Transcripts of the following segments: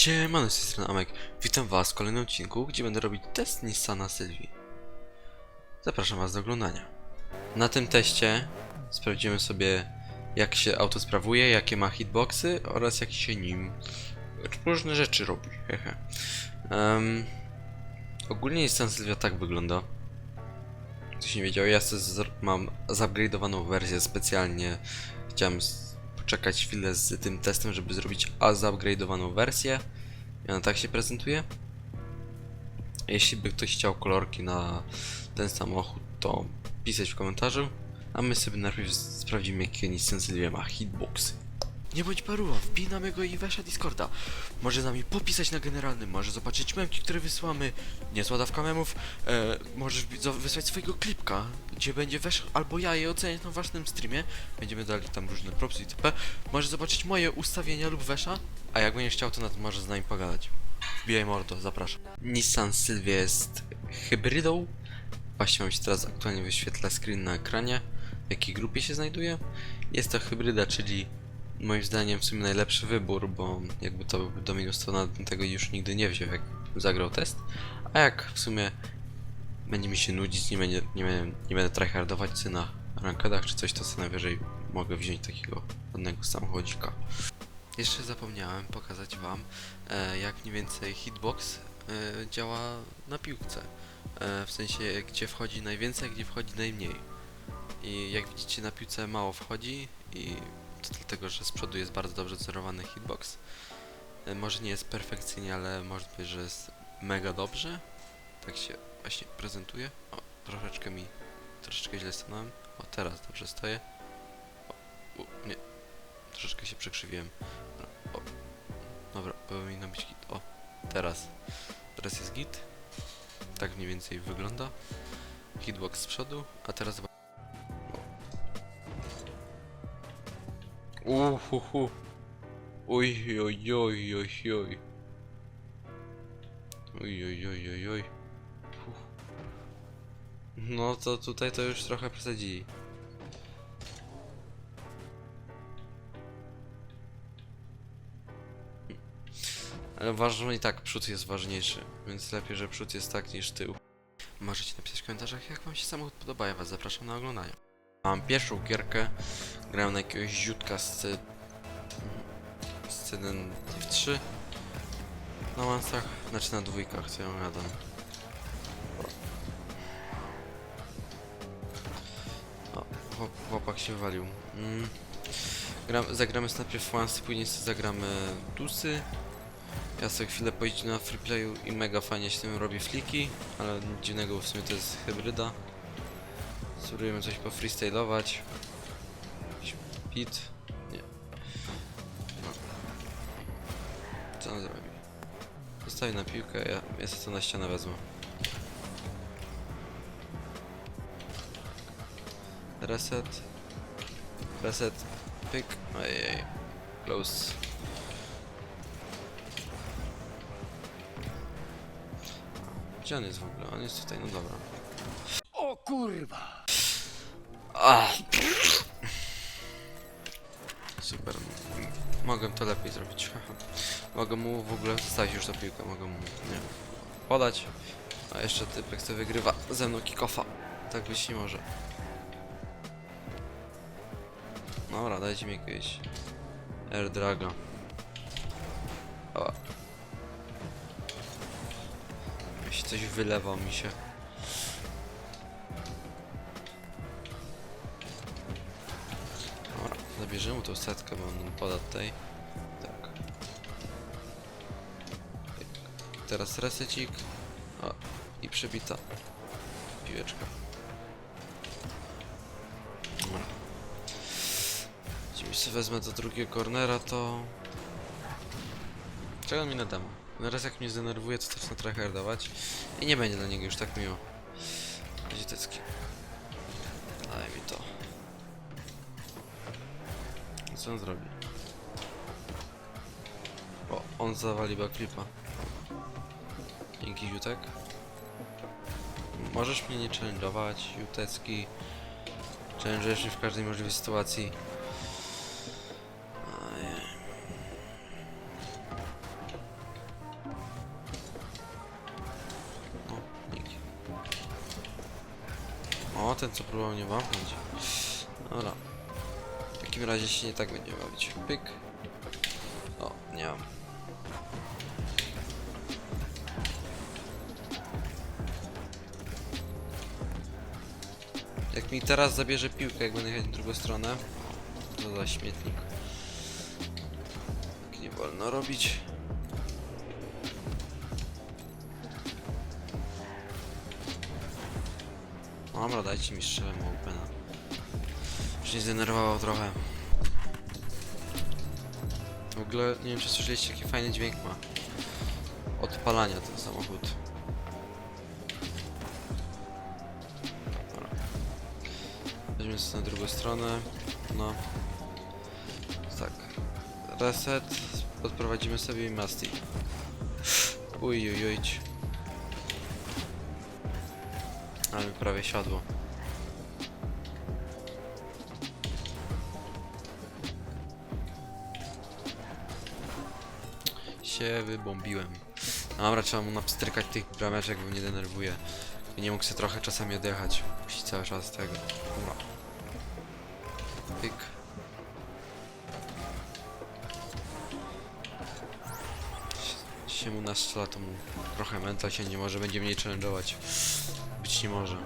Siemano, z tej strony Amek. Witam was w kolejnym odcinku, gdzie będę robić test Nissana Sylwii. Zapraszam was do oglądania. Na tym teście sprawdzimy sobie, jak się auto sprawuje, jakie ma hitboxy oraz jak się nim różne rzeczy robi. Hehe. Em, ogólnie Nissan Sylwia tak wygląda. Ktoś nie wiedział, ja mam zupgrade'owaną wersję specjalnie. Chciałem poczekać chwilę z tym testem, żeby zrobić a zupgrade'owaną wersję. I ona tak się prezentuje. Jeśli by ktoś chciał kolorki na ten samochód, to pisać w komentarzu. A my sobie najpierw sprawdzimy, jakie Nissan Silvia ma hitboxy. Nie bądź paruwa, wbij na mego i wesza Discorda. Może z nami popisać na generalnym, może zobaczyć memki, które wysyłamy. Niezła dawka memów. E, możesz wysłać swojego klipka, gdzie będzie wesz albo ja je oceniać na własnym streamie. Będziemy dali tam różne propsy itp. Możesz zobaczyć moje ustawienia lub wesza, a jak będziesz chciał, to nawet możesz z nami pogadać. Wbijaj mordo, zapraszam. Nissan Sylvia jest hybrydą. Właśnie wam się teraz aktualnie wyświetla screen na ekranie, w jakiej grupie się znajduje. Jest to hybryda, czyli moim zdaniem w sumie najlepszy wybór, bo jakby to by Dominus to na tego już nigdy nie wziął, jak zagrał test. A jak w sumie będzie mi się nudzić, nie będę, nie będę, nie będę tryhardowaćcy na rankedach czy coś, to co najwyżej mogę wziąć takiego ładnego samochodzika. Jeszcze zapomniałem pokazać wam, e, jak mniej więcej hitbox e, działa na piłce. E, w sensie, gdzie wchodzi najwięcej, gdzie wchodzi najmniej. I jak widzicie, na piłce mało wchodzi i to dlatego, że z przodu jest bardzo dobrze cerowany hitbox. E, może nie jest perfekcyjnie, ale może być, że jest mega dobrze. Tak się właśnie prezentuje. O, troszeczkę mi, troszeczkę źle stanąłem. O, teraz dobrze stoję. O, u, nie, troszeczkę się przekrzywiłem. O, dobra, powinno być git. O, teraz. Teraz jest git. Tak mniej więcej wygląda. Hitbox z przodu, a teraz zobacz. Uhuhu. Oj, oj, oj, oj, oj. Oj, oj, oj, oj, oj. No to tutaj to już trochę przesadzili. Ale uważam i tak przód jest ważniejszy, więc lepiej, że przód jest tak niż tył. Możecie napisać w komentarzach, jak wam się samochód podoba, ja was zapraszam na oglądanie. Mam pierwszą gierkę, grałem na jakiegoś ziutka z, z C1 3 na mansach, znaczy na dwójkach, co ja gadam. O, chłop, chłopak się walił. Mm. Gram, zagramy najpierw Once, później sobie zagramy Dusy. Ja sobie chwilę pojeździć na freeplayu i mega fajnie się tym robi fliki, ale dziwnego, w sumie to jest hybryda. Spróbujemy coś pofreestylować. Beat. Nie. Co on zrobi? Zostawi na piłkę, ja, ja to na ścianę wezmę. Reset. Reset. Pyk. Ojej. Close. Gdzie on jest w ogóle? On jest tutaj, no dobra. O kurwa! Ach. Mogę to lepiej zrobić. Mogę mu w ogóle zostawić już tą piłkę. Mogę mu, nie podać. A jeszcze typek co wygrywa ze mną kickofa. Tak być nie może. Dobra, dajcie mi jakiegoś air draga. O. Jeśli coś wylewa mi się. Zabierzemy mu tą setkę, bo on nam poda tutaj. Tak. Teraz resecik. O, i przebita piłeczka. Jeśli sobie wezmę do drugiego cornera, to... Czego mi na demo? Na raz jak mnie zdenerwuje, to zacznę tryhardować i nie będzie dla niego już tak miło. Zitecki. co on zrobi? O, on zawali backflipa. Dzięki Jutek. Możesz mnie nie challenge'ować, Jutecki. Challenge'ujesz mnie w każdej możliwej sytuacji. No, o, ten co próbował mnie wamknąć. Dobra. Takim razie się nie tak będzie bawić. Pyk. O, nie mam. Jak mi teraz zabierze piłkę, jak będę jechać w drugą stronę, to za śmietnik. Tak nie wolno robić. Dobra, dajcie mi strzelę opena. Już mnie zdenerwowało trochę. W ogóle nie wiem czy słyszeliście jaki fajny dźwięk ma. Odpalania ten samochód. Dobra. Weźmiemy na drugą stronę. No. Tak. Reset. Odprowadzimy sobie Masti. Uj, uj, uj. Ale prawie siadło. Się wybombiłem. Dobra, trzeba mu napstrykać tych brameczek, bo mnie denerwuje. Nie mógł sobie trochę czasami odjechać. Musi cały czas tego. Dobra. Pyk. Się- Się mu nastrzela, to mu trochę mental się nie może, będzie mniej challenge'ować. Być nie może.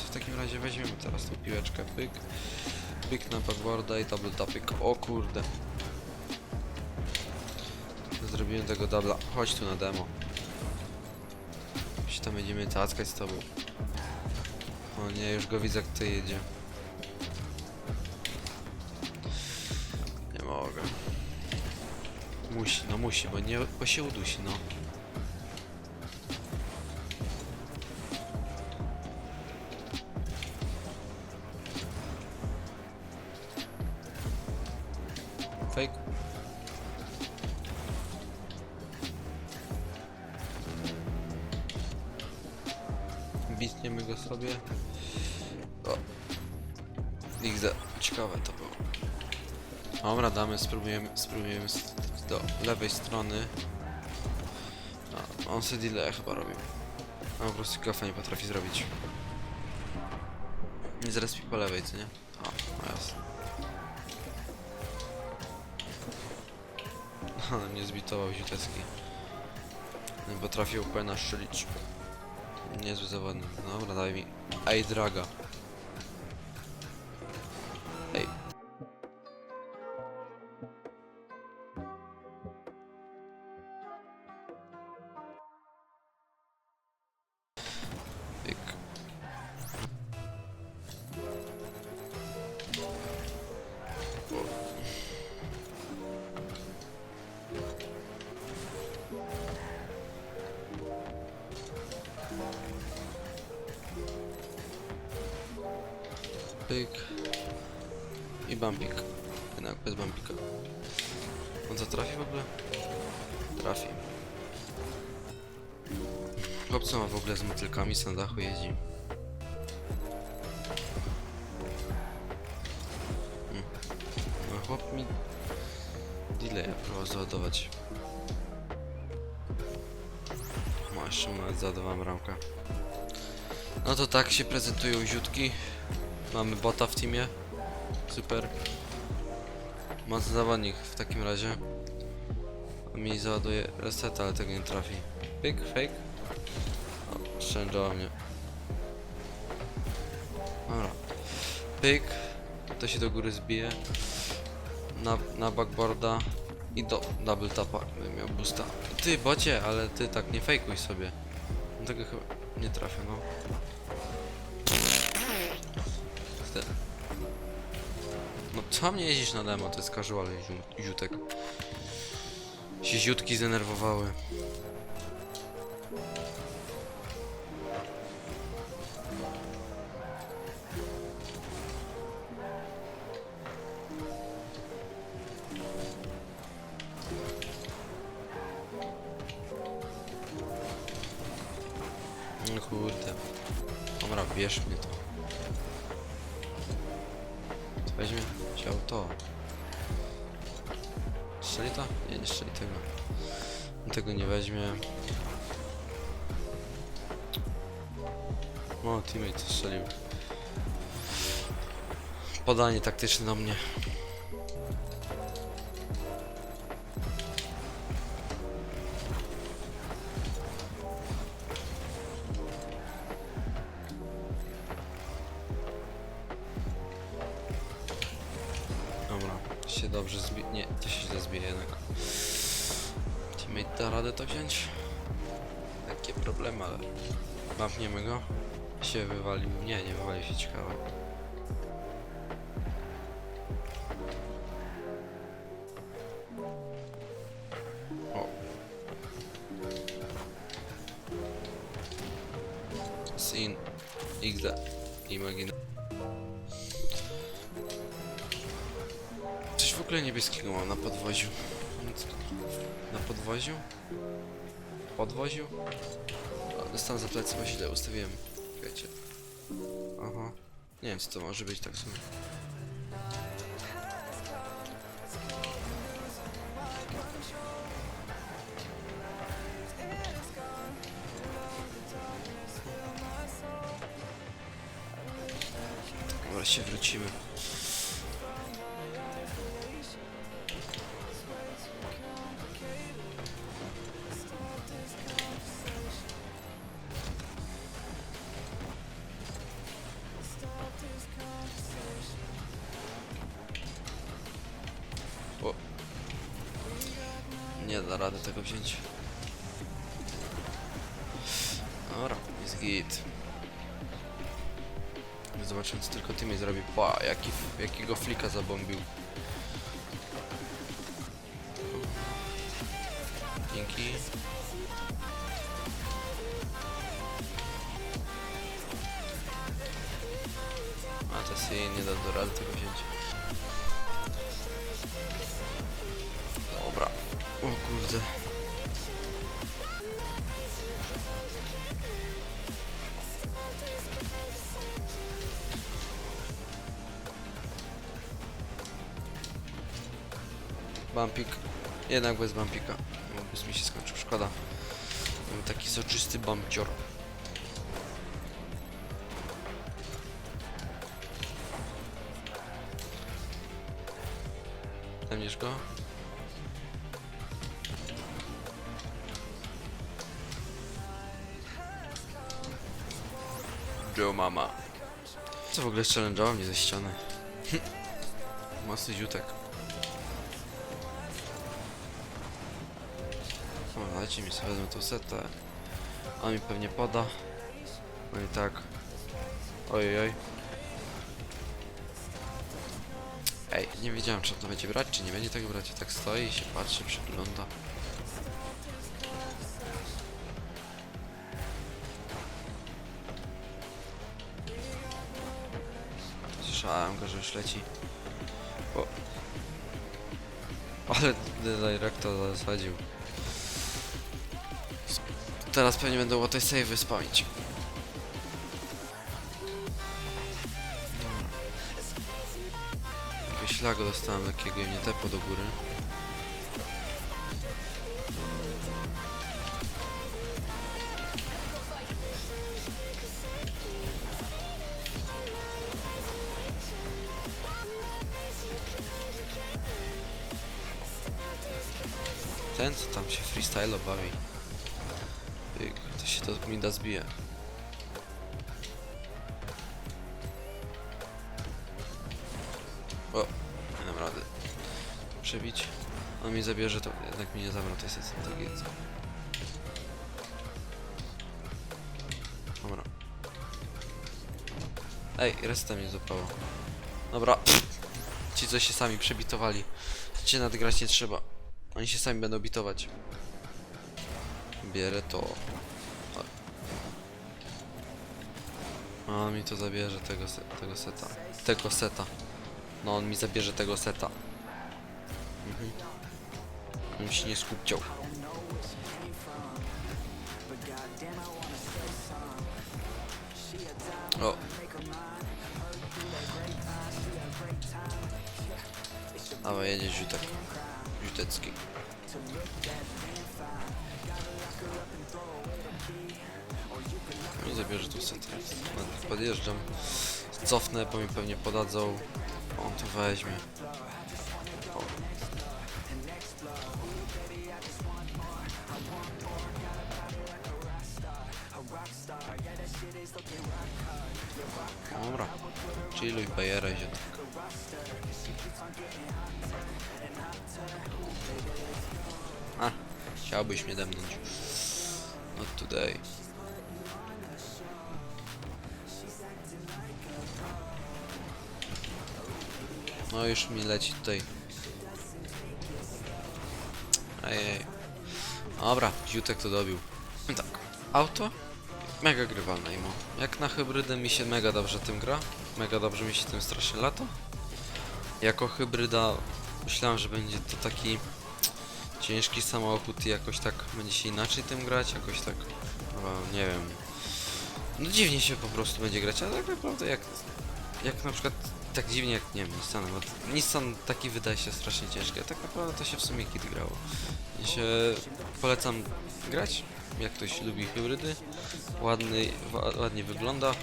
W takim razie weźmiemy teraz tą piłeczkę, pyk. Pyk na backboarda i double tapyk. O kurde. Zrobiłem tego dubla. Chodź tu na demo. Się tam będziemy tackać z tobą. O nie, już go widzę jak to jedzie. Nie mogę. Musi, no musi, bo nie, bo się udusi, no. Bitniemy go sobie. O. XD. Ciekawe to było. Dobra, damy, spróbujemy, spróbujemy do lewej strony. A, on sobie delay chyba robił. A po prostu kafa nie potrafi zrobić. Nie zrespi po lewej, co nie? O, no jasne. Ale mnie zbitował Ziutecki. Nie potrafił Pena strzelić. Niezły zawodnik. Dobra, daj mi. Ej, draga. Pyk. I bumpik. Jednak bez bumpika. On co trafi w ogóle? Trafi. Chłopco ma w ogóle z motylkami, co na dachu jeździ. Hmm. No chłop mi... Delaya próbował załadować. No jeszcze nawet załadowałem ramkę. No to tak się prezentują ziutki. Mamy bota w teamie. Super. Mocny zawodnik w takim razie. On mi załaduje reset, ale tego nie trafi. Pyk, fake. O, szczędziała mnie. Dobra. Pyk. To się do góry zbije. Na, na backboarda. I do double tapa. Bym miał boosta. Ty, bocie, ale ty tak nie fejkuj sobie. No Tego chyba nie trafię, no. No co mnie jeździsz na demo? To jest casual ziutek. Się ziutki zdenerwowały. Weźmie? Chciał to. Strzeli to? Nie, nie strzeli tego. Tego nie weźmie. O, teammate strzelił. Podanie taktyczne do mnie. Się dobrze zbije. Nie, to się źle zbije jednak. Teammate da radę to wziąć? Takie problemy, ale... Mapniemy go. Się wywalił. Nie, nie wywalił się ciekawe. O. Sin. XD. Imagine. Niebieskiego mam na podwoziu. Nic- Na podwoziu? Podwoziu? A, Dostałem za plecy, bo źle ustawiłem. Wiecie. Aha. Nie wiem co to może być tak w sumie. Dobra, się wrócimy. Rady tego wziąć. Dobra, jest git. Zobaczymy co tylko Timmy zrobi. Pa, jaki, jakiego flika zabombił. Dzięki. A to się nie da do rady tego wziąć. Kurde. Bumpik. Jednak bez bumpika. Bo mi się skończył, szkoda. Mam taki soczysty bumpcior. Zamiesz go? Joe mama. Co w ogóle challenge'ował mnie ze ściany? Mocny ziutek. O, dajcie mi sobie wezmę tą setę. On mi pewnie poda. No i tak. Ojej. oj. Ej, nie wiedziałem czy on to będzie brać, czy nie będzie tego brać. Tak stoi i się patrzy, przygląda. Słyszałem go, że już leci. O. Ale The Directa zasadził. Teraz pewnie będę o tej save spamić. Jakiegoś lago dostałem takiego i mnie tepo do góry. Da zbije. O, nie dam rady. Przebić. On mi zabierze to, jednak mi nie zabrał tej sesji, jest. Dobra. Ej, resta mnie zupało. Dobra. Ci co się sami przebitowali. Cię nadgrać nie trzeba. Oni się sami będą bitować. Bierę to. A on mi to zabierze tego, se tego seta. Tego seta. No on mi zabierze tego seta. Mhm. On się nie skupciał. O. Dawaj, jedzie ziutek. Tecki. I zabierze tu set. Podjeżdżam. Cofnę, bo mi pewnie podadzą. On to weźmie. O. Dobra. Chilluj, bajeraj się tak. A, chciałbyś mnie demnąć. Not today. No już mi leci tutaj. Ejej. Dobra, ziutek to dobił. Tak, auto mega grywalne imo. Jak na hybrydę mi się mega dobrze tym gra. Mega dobrze mi się tym strasznie lata. Jako hybryda myślałem, że będzie to taki ciężki samochód i jakoś tak będzie się inaczej tym grać, jakoś tak, nie wiem. No dziwnie się po prostu będzie grać, ale tak naprawdę jak, jak na przykład tak dziwnie jak, nie wiem, Nissanem, bo Nissan taki wydaje się strasznie ciężki, a tak naprawdę to się w sumie kit grało. I się polecam grać, jak ktoś lubi hybrydy, ładny, ładnie wygląda.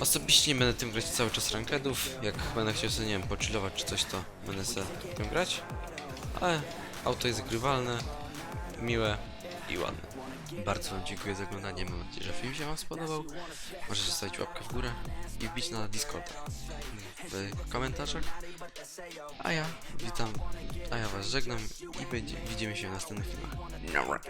Osobiście będę tym grać cały czas rankedów, jak będę chciał sobie, nie wiem, pochillować czy coś, to będę sobie tym grać. Ale auto jest grywalne, miłe i ładne. Bardzo Wam dziękuję za oglądanie, mam nadzieję, że film się Wam spodobał. Możecie zostawić łapkę w górę i wbić na Discorda w komentarzach. A ja witam, a ja Was żegnam i będzie, widzimy się w następnych filmach.